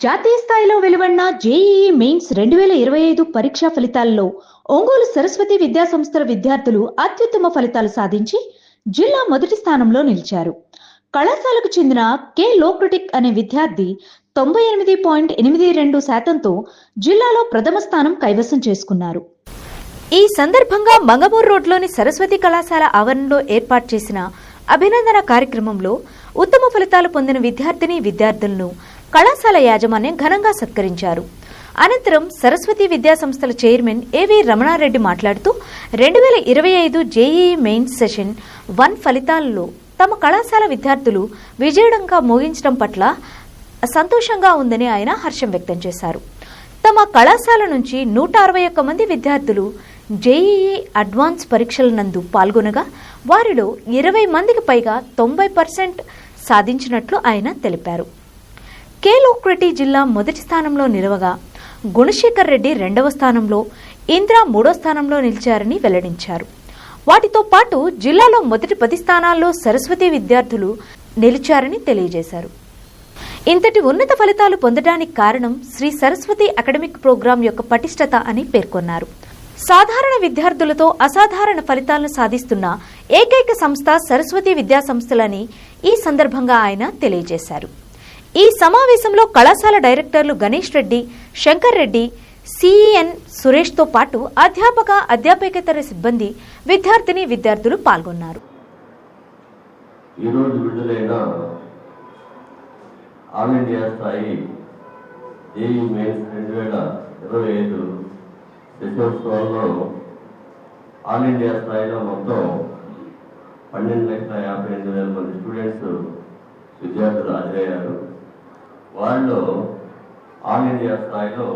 జాతీయ స్థాయిలో వెలువడిన జేఈఈ మెయిన్స్ రెండు వేల ఇరవై ఐదు పరీక్షా ఫలితాల్లో ఒంగోలు సరస్వతి విద్యా సంస్థల విద్యార్థులు అత్యుత్తమ ఫలితాలు సాధించి జిల్లా మొదటి స్థానంలో నిలిచారు. కళాశాలకు చెందిన కె లోక్రిటిక్ అనే విద్యార్థి తొంభై ఎనిమిది పాయింట్ ఎనిమిది రెండు శాతంతో జిల్లాలో ప్రథమ స్థానం కైవసం చేసుకున్నారు. ఈ సందర్భంగా మంగమూరు రోడ్లోని సరస్వతి కళాశాల ఆవరణలో ఏర్పాటు చేసిన అభినందన కార్యక్రమంలో ఉత్తమ ఫలితాలు పొందిన విద్యార్థిని విద్యార్థులను కళాశాల యాజమాన్యం ఘనంగా సత్కరించారు. అనంతరం సరస్వతి విద్యా సంస్థల చైర్మన్ ఏవి రమణారెడ్డి మాట్లాడుతూ రెండు వేల ఇరవై ఐదు జేఈఈ మెయిన్స్ సెషన్ వన్ ఫలితాలలో తమ కళాశాల విద్యార్థులు విజయడంగా ముగించడం పట్ల సంతోషంగా ఉందని ఆయన హర్షం వ్యక్తం చేశారు. తమ కళాశాల నుంచి నూట అరవై ఒక్క మంది విద్యార్థులు జేఈఈ అడ్వాన్స్ పరీక్షల నందు పాల్గొనగా వారిలో ఇరవై మందికి పైగా తొంభై పర్సెంట్ సాధించినట్లు ఆయన తెలిపారు. కేలోక్రెటి జిల్లా మొదటి స్థానంలో నిలవగా గుణశేఖర్ రెడ్డి రెండవ స్థానంలో ఇంద్ర మూడో స్థానంలో నిలిచారని వెల్లడించారు. వాటితో పాటు జిల్లాలో మొదటి పది స్థానాల్లో సరస్వతి విద్యార్థులు నిలిచారని తెలియజేశారు. ఇంతటి ఉన్నత ఫలితాలు పొందడానికి కారణం శ్రీ సరస్వతి అకాడమిక్ ప్రోగ్రాం యొక్క పటిష్టత అని పేర్కొన్నారు. సాధారణ విద్యార్థులతో అసాధారణ ఫలితాలను సాధిస్తున్న ఏకైక సంస్థ సరస్వతి విద్యాసంస్థలని ఈ సందర్భంగా ఆయన తెలియజేశారు. ఈ సమావేశంలో కళాశాల డైరెక్టర్లు గణేష్ రెడ్డి శంకర్ రెడ్డి సిఈఎన్ సురేష్తో పాటు అధ్యాపక అధ్యాపకేతర సిబ్బంది విద్యార్థిని విద్యార్థులు పాల్గొన్నారు. ఈరోజు విడుదలైన ఆల్ ఇండియా స్థాయి జేఈ మెయిన్స్ రెండు వేల ఇరవై ఐదు శశోత్సవంలో ఆల్ ఇండియా స్థాయిలో మొత్తం పన్నెండు లక్షల యాభై ఎనిమిది వేల మంది స్టూడెంట్స్ విద్యార్థులు హాజరయ్యారు. వాళ్ళు ఆల్ ఇండియా స్థాయిలో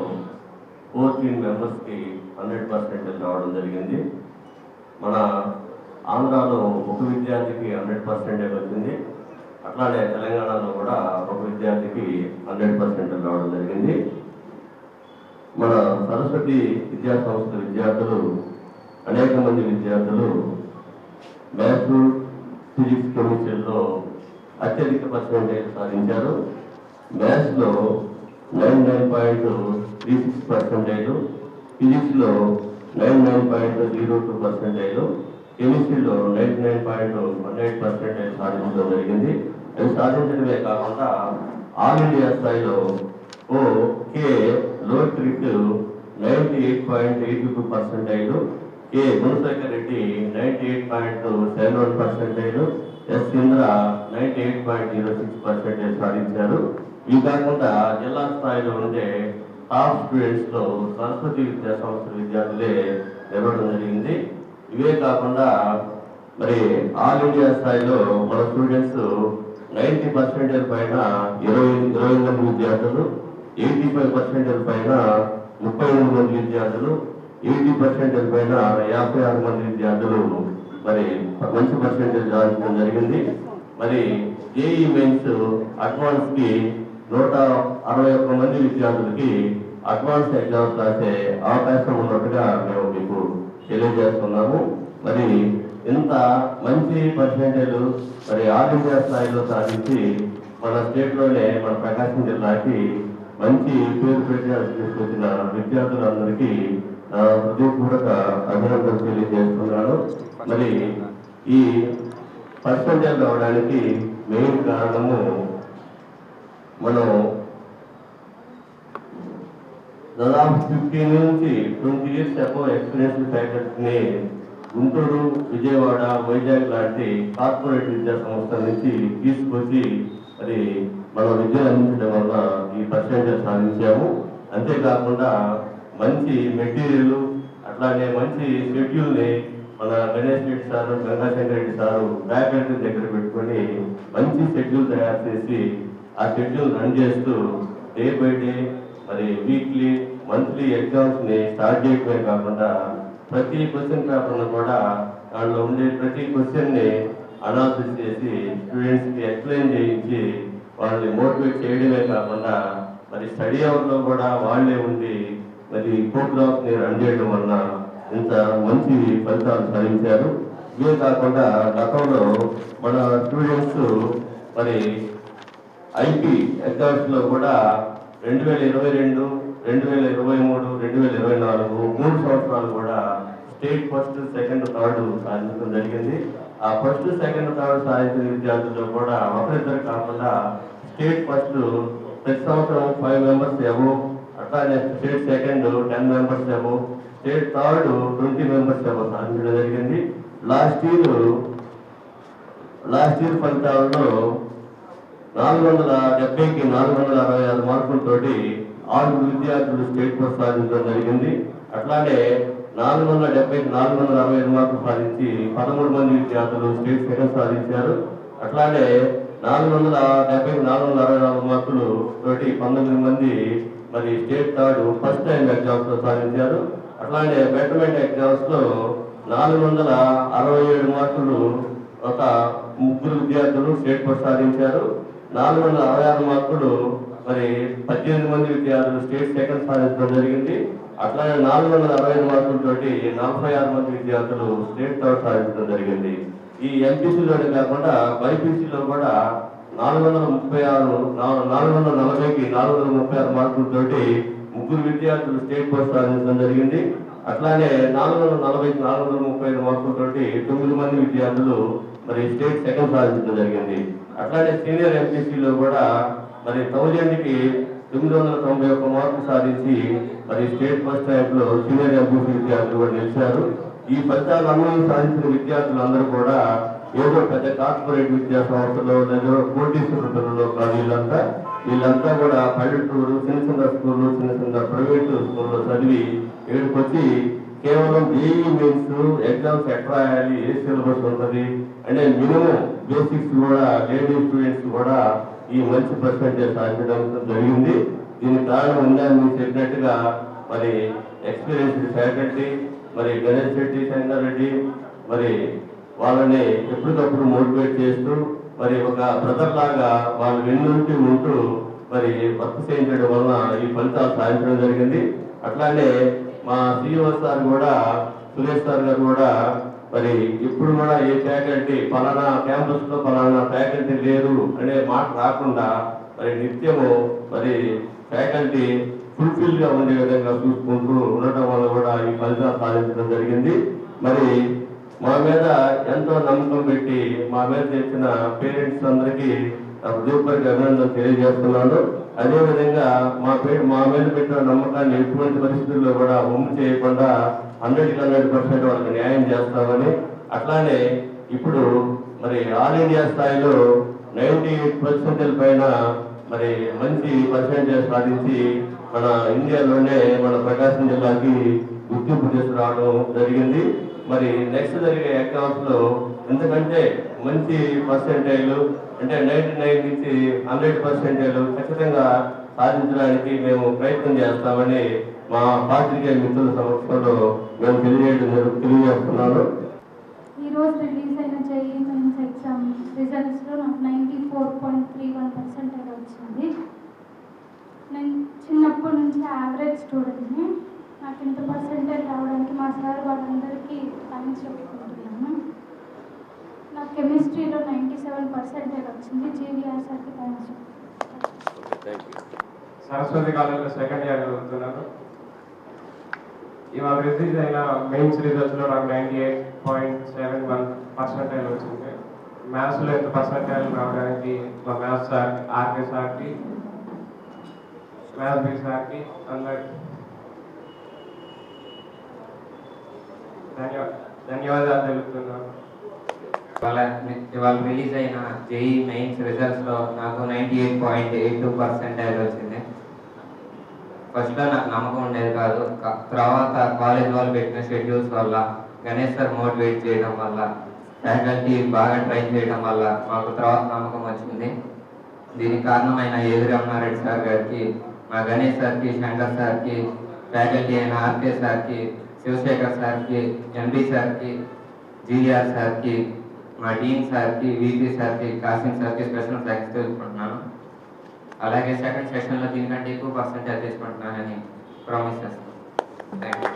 ఫోర్టీన్ మెంబర్స్కి హండ్రెడ్ పర్సెంట్ రావడం జరిగింది. మన ఆంధ్రాలో ఒక విద్యార్థికి హండ్రెడ్ పర్సెంటేజ్ వచ్చింది. అట్లానే తెలంగాణలో కూడా ఒక విద్యార్థికి హండ్రెడ్ పర్సెంట్ రావడం జరిగింది. మన సరస్వతి విద్యా సంస్థ విద్యార్థులు అనేక మంది విద్యార్థులు మ్యాథ్స్ ఫిజిక్స్ కెమిస్ట్రీలో అత్యధిక పర్సెంటేజ్ సాధించారు. మ్యాథ్స్లో nine nine point three six percentage ఫిజిక్స్లో nine nine point zero two percentage కెమిస్ట్రీలో ninety nine point one eight percentage సాధించడం జరిగింది. అవి సాధించడమే కాకుండా ఆల్ ఇండియా స్థాయిలో ఓ కే లో trick ninety eight point eighty two percentage K Gunashekar Reddy ninety eight point seven one percentage S Indra ninety eight point zero six percentage సాధించారు. ఇవి కాకుండా జిల్లా స్థాయిలో ఉండే టాప్ స్టూడెంట్స్లో సరస్వతి విద్యా సంస్థ విద్యార్థులే నిలవడం జరిగింది. ఇవే కాకుండా మరి ఆల్ ఇండియా స్థాయిలో మన స్టూడెంట్స్ నైన్టీ పర్సెంటేజ్ పైన ఇరవై ఇరవై మంది విద్యార్థులు ఎయిటీ ఫైవ్ పర్సెంటేజ్ పైన ముప్పై ఎనిమిది మంది విద్యార్థులు ఎయిటీ పర్సెంటేజ్ పైన యాభై ఆరు మంది విద్యార్థులు మరి మంచి పర్సెంటేజ్ సాధించడం జరిగింది. మరి జేఈ మెయిన్స్ అడ్వాన్స్కి నూట అరవై ఒక్క మంది విద్యార్థులకి అడ్వాన్స్ ఎగ్జామ్స్ రాసే అవకాశం ఉన్నట్టుగా మేము మీకు తెలియజేస్తున్నాము. మరి ఇంత మంచి పర్సెంటేజ్ మరి ఆల్ ఇండియా స్థాయిలో సాధించి మన స్టేట్లోనే మన ప్రకాశం జిల్లాకి మంచి పేరు పెట్టాల్సి తీసుకొచ్చిన విద్యార్థులందరికీ హృదయపూర్వక అభినందనలు తెలియజేస్తున్నాను. మరి ఈ పర్సెంటేజ్ అవడానికి మెయిన్ కారణము మనం దాదాపు ఫిఫ్టీన్ నుంచి ట్వంటీ ఇయర్స్ అబౌవ్ ఎక్స్పీరియన్స్ ఫ్యాకల్టీని ని గుంటూరు విజయవాడ వైజాగ్ లాంటి కార్పొరేట్ విద్యా సంస్థల నుంచి తీసుకొచ్చి మరి మనం విద్యను అందించడం వల్ల ఈ పర్సెంటేజ్ సాధించాము. అంతేకాకుండా మంచి మెటీరియల్ అట్లానే మంచి షెడ్యూల్ని మన Ganesh Reddy sir Gangashankar Reddy sir faculty దగ్గర పెట్టుకొని మంచి షెడ్యూల్ తయారు చేసి ఆ షెడ్యూల్ రన్ చేస్తూ డే బై డే మరి వీక్లీ మంత్లీ ఎగ్జామ్స్ని స్టార్ట్ చేయడమే కాకుండా ప్రతి క్వశ్చన్ కాకుండా కూడా దాంట్లో ఉండే ప్రతి క్వశ్చన్ని అనాలిసిస్ చేసి స్టూడెంట్స్కి ఎక్స్ప్లెయిన్ చేయించి వాళ్ళని మోటివేట్ చేయడమే కాకుండా మరి స్టడీ అవర్లో కూడా వాళ్ళే ఉండి మరి ప్రోగ్రామ్స్ని రన్ చేయడం వల్ల ఇంత మంచి ఫలితాలు సాధించారు. ఇవే కాకుండా గతంలో మన స్టూడెంట్స్ మరి ఐటీ ఎగ్జామ్స్ కూడా రెండు వేల ఇరవై రెండు రెండు వేల ఇరవై మూడు రెండు వేల ఇరవై నాలుగు మూడు సంవత్సరాలు కూడా స్టేట్ ఫస్ట్ సెకండ్ థర్డ్ సాధించడం జరిగింది. ఆ ఫస్ట్ సెకండ్ థర్డ్ సాధించిన విద్యార్థుల్లో కూడా ఒకరిద్దరు కాకుండా స్టేట్ ఫస్ట్ ప్రతి సంవత్సరం ఫైవ్ మెంబర్స్ ఏమో అట్లానే స్టేట్ సెకండ్ టెన్ మెంబర్స్ ఏమో స్టేట్ థర్డ్ ట్వంటీ మెంబర్స్ ఏమో సాధించడం జరిగింది. లాస్ట్ ఇయర్ లాస్ట్ ఇయర్ ఫలితాల్లో నాలుగు వందల డెబ్బైకి నాలుగు వందల అరవై ఆరు మార్కులతోటి ఆరు విద్యార్థులు స్టేట్ ఫస్ట్ సాధించడం జరిగింది. అట్లానే నాలుగు వందల డెబ్బైకి నాలుగు వందల అరవై ఐదు మార్కులు సాధించి పదమూడు మంది విద్యార్థులు స్టేట్ సెకండ్ సాధించారు. అట్లానే నాలుగు వందల డెబ్బైకి నాలుగు వందల అరవై నాలుగు మార్కులు తోటి పంతొమ్మిది మంది మరి స్టేట్ థర్డ్ ఫస్ట్ టైం ఎగ్జామ్స్లో సాధించారు. అట్లానే బెటర్మెంట్ ఎగ్జామ్స్లో నాలుగు వందల అరవై ఏడు మార్కులు ఒక ముగ్గురు విద్యార్థులు స్టేట్ ఫస్ట్ సాధించారు. నాలుగు వందల అరవై ఆరు మార్కులు మరి పద్దెనిమిది మంది విద్యార్థులు స్టేట్ సెకండ్ సాధించడం జరిగింది. అట్లానే నాలుగు వందల అరవై ఐదు మార్కులతోటి నలభై ఆరు మంది విద్యార్థులు స్టేట్ థర్డ్ సాధించడం జరిగింది. ఈ ఎంపీసీలోనే కాకుండా బైపీసీలో కూడా నాలుగు వందల ముప్పై ఆరు నాలుగు వందల నలభైకి నాలుగు వందల ముప్పై ఆరు మార్కులతోటి ముగ్గురు విద్యార్థులు స్టేట్ పోస్ట్ సాధించడం జరిగింది. అట్లానే నాలుగు వందల నలభైకి నాలుగు వందల ముప్పై ఐదు మార్కులతోటి తొమ్మిది మంది విద్యార్థులు మరి స్టేట్ సెకండ్ సాధించడం జరిగింది. అట్లానే సీనియర్ ఎంపీసీలో కూడా మరి థౌజండ్కి తొమ్మిది వందల తొంభై ఒక్క మార్కులు సాధించి మరి స్టేట్ ఫస్ట్ ర్యాంక్లో సీనియర్ ఎంపీసీ విద్యార్థులు కూడా నిలిచారు. ఈ ఫలితాలు అనుభవం సాధించిన విద్యార్థులందరూ కూడా ఏదో పెద్ద కార్పొరేట్ విద్యా సంస్థలో లేదా కోటీశ్వరులలో కాదు వీళ్ళంతా. వీళ్ళంతా కూడా పల్లెటూరు చిన్న చిన్న స్కూళ్ళు చిన్న చిన్న ప్రైవేట్ స్కూల్లో చదివి ఏడుకొచ్చి కేవలం జేఈ మెయిన్స్ ఎగ్జామ్స్ ఎక్కడ రాయాలి ఏ సిలబస్ ఉంటుంది. అంటే మినిమం బేసిక్స్ కూడా లేడీ స్టూడెంట్స్ కూడా ఈ మంచి పర్సంటేజ్ సాధించడం జరిగింది. దీనికి కారణం ఉందని మీరు చెప్పినట్టుగా మరి ఎక్స్పీరియన్స్ ఫ్యాకల్టీ మరి గణేష్ రెడ్డి శంకర్ రెడ్డి మరి వాళ్ళని ఎప్పటికప్పుడు మోటివేట్ చేస్తూ మరి ఒక బ్రదర్ లాగా వాళ్ళు వెన్నుంటి ఉంటూ మరి వర్క్ చేయించడం వలన ఈ ఫలితాలు సాధించడం జరిగింది. అట్లానే మా శ్రీనివాస్ సార్ కూడా సురేష్ సార్ గారు కూడా మరి ఇప్పుడు కూడా ఏ ఫ్యాకల్టీ ఫలానా క్యాంపస్లో ఫలానా ఫ్యాకల్టీ లేదు అనే మాట రాకుండా మరి నిత్యము మరి ఫ్యాకల్టీ ఫుల్ఫిల్గా ఉండే విధంగా చూసుకుంటూ ఉండటం వల్ల కూడా ఈ ఫలితాలు సాధించడం జరిగింది. మరి మా మీద ఎంతో నమ్మకం పెట్టి మా మీద చేసిన పేరెంట్స్ అందరికీ ఉద్యోగపరికి అభినందనలు తెలియజేస్తున్నాను. అదేవిధంగా మా పే మా మీద పెట్టిన నమ్మకాన్ని ఎటువంటి పరిస్థితుల్లో కూడా ఉమ్ము చేయకుండా హండ్రెడ్ హండ్రెడ్ పర్సెంట్ వాళ్ళకి న్యాయం చేస్తామని అట్లానే ఇప్పుడు మరి ఆల్ ఇండియా స్థాయిలో నైన్టీ ఎయిట్ పర్సెంటేజ్ పైన మరి మంచి పర్సెంటేజ్ సాధించి మన ఇండియాలోనే మన ప్రకాశం జిల్లాకి గుర్తింపు తీసుకురావడం జరిగింది. మరి నెక్స్ట్ జరిగే ఎగ్జామ్స్లో ఎందుకంటే మంచి పర్సెంటేజ్ అంటే నైన్టీ నైన్ నుంచి హండ్రెడ్ పర్సెంటేజ్ ఖచ్చితంగా సాధించడానికి మేము ప్రయత్నం చేస్తామని మా పాత్రికేయ మిత్రుల సమక్షంలో మేము తెలియజేయడం జరుగు- తెలియజేస్తున్నాను. ఈ రోజు రిలీజ్ అయిన జేఈ మెయిన్స్ ఎగ్జామ్ రిజల్ట్స్లో నాకు ninety four point three one percentage వచ్చింది. నేను చిన్నప్పటి నుంచి యావరేజ్ స్టూడెంట్ని నాకు ఇంత పర్సెంటేజ్ రావడానికి మా సార్ వాళ్ళందరూ థ్యాంక్స్ చెప్పుకుంటున్నాను నాకు కెమిస్ట్రీలో సెవెన్ పర్సెంటేజ్ వచ్చింది జీవీఆర్ సార్కి థ్యాంక్స్ సరస్వతి కాలేజ్లో సెకండ్ ఇయర్ చదువుతున్నాను ఇవాళ రిలీజ్ అయిన మెయిన్స్ రిజల్ట్స్లో నాకు ninety eight point seven one percentage వచ్చింది మ్యాథ్స్లో ఎంత పర్సెంటేజ్ రావడానికి మా మ్యాథ్స్ సార్ ఆర్కే సార్కి మ్యాథ్స్ బి సార్కి అందరి ధన్యవాద ధన్యవాదాలు తెలుపుతున్నాను. ఇవాళ ఇవాళ రిలీజ్ అయిన జేఈ మెయిన్స్ రిజల్ట్స్లో నాకు ninety eight point eight two percentage వచ్చింది. ఫస్ట్లో నాకు నమ్మకం ఉండేది కాదు. తర్వాత కాలేజ్ వాళ్ళు పెట్టిన షెడ్యూల్స్ వల్ల గణేష్ సార్ మోటివేట్ చేయడం వల్ల ఫ్యాకల్టీ బాగా ట్రైన్ చేయడం వల్ల మాకు తర్వాత నమ్మకం వచ్చింది. దీనికి కారణమైన ఏది రమణారెడ్డి సార్ గారికి మా గణేష్ సార్కి శంకర్ సార్కి ఫ్యాకల్టీ అయిన ఆర్కే సార్కి శివశేఖర్ సార్కి ఎండి సార్కి జీఆర్ సార్కి మా డీన్ సార్కి వీపీ సార్కి కాసిం సార్కి స్పెషల్ థ్యాంక్స్ తెలుసుకుంటున్నాను అలాగే సెకండ్ సెషన్లో దీనికంటే ఎక్కువ పర్సెంటేజ్ తీసుకుంటున్నానని ప్రామిస్ చేస్తాను. Thank you